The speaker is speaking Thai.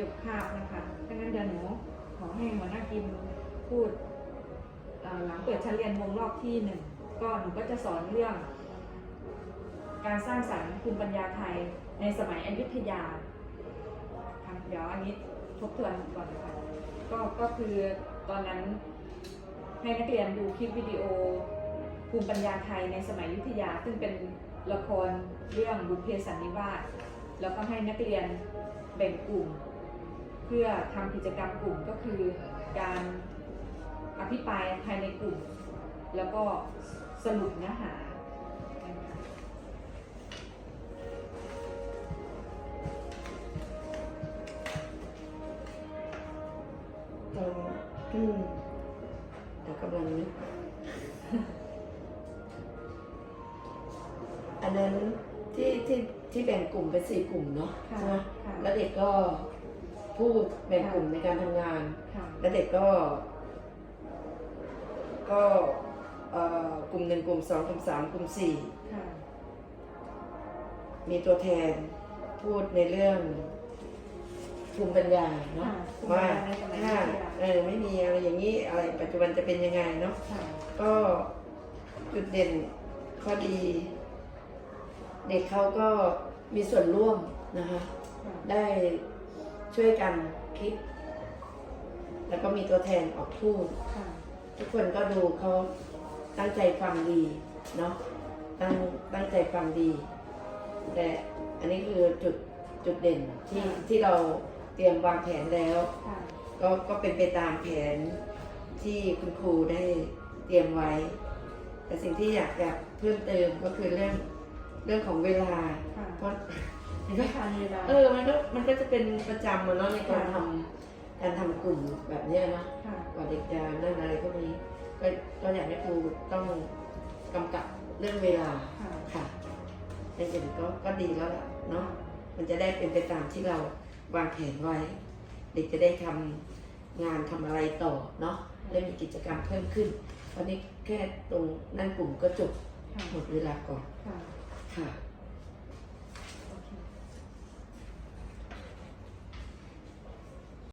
จบคาบนะคะดังนั้นเดี๋ยวหนูขอให้หัวหน้ากิมพูดหลังเปิดชั้นเรียนวงรอบที่หนึ่งก็หนูก็จะสอนเรื่อง การสร้างสรรค์ภูมิปัญญาไทยในสมัยอยุธยาค่ะเดี๋ยวอันนี้ทบทวนก่อนนะคะก็ก็คือตอนนั้นให้นักเรียนดูคลิปวิดีโอ ภูมิปัญญาไทยในสมัยยุธยา ซึ่งเป็นละครเรื่องบุพเพสันนิวาสแล้วก็ให้นักเรียนแบ่งกลุ่ม พื่อทำกิจกรรมกลุ่มก็คือการอภิปรายภายในกลุ่ม แล้วก็สรุปเนื้อหานะคะตออืมแต่กำลังนึก อันนั้นที่ที่ที่แบ่งกลุ่มเป็นสี่กลุ่มเนาะค่ะใช่ไหมค่ะ แล้วเด็กก็ พูดแบ่งกลุ่มในการทำงาน ค่ะแล้วเด็กก็ ก็เอ่อกลุ่มหนึ่งกลุ่มสองกลุ่มสามกลุ่มสี่ค่ะมีตัวแทนพูดในเรื่องภูมิปัญญาเนาะค่ะภูมิปัญว่าญาในสมัยถ้าอยุธยาเออไม่มีอะไรอย่างนี้อะไรปัจจุบันจะเป็นยังไงเนาะ ค่ะก็จุดเด่นข้อดี เด็กเขาก็มีส่วนร่วมนะคะ ค่ะได้ ช่วยกันคิด แล้วก็มีตัวแทนออกพูดค่ะทุกคนก็ดูเขาตั้งใจฟังดีเนาะตั้งตั้งใจฟังดี แต่อันนี้คือจุดจุดเด่นที่ที่เราเตรียมวางแผนแล้วค่ะก็ก็เป็นไปตามแผนที่คุณครูได้เตรียมไว้ แต่สิ่งที่อยากจะเพิ่มเติมก็คือเรื่อง เรื่องของเวลาค่ะเพราะเห็นไหมไม่ทันเวลา เออมันก็มันก็จะเป็นประจำอะเนาะในการค่ะทำการทำกลุ่มแบบเนี้ยเนาะค่ะ กว่าเด็กจะนั่นอะไรพวกนี้ก็ก็อยากให้ครูต้องกำกับเรื่องเวลาค่ะ ค่ะในอย่างนี้ก็ก็ดีแล้วล่ะเนาะมันจะได้เป็นไปตามที่เราวางแผนไว้ เด็กจะได้ทำงานทำอะไรต่อเนาะได้มีกิจกรรมเพิ่มขึ้นวันนี้แค่ตรงนั่นกลุ่มก็จบค่ะ หมดเวลาก่อน ค่ะ ค่ะ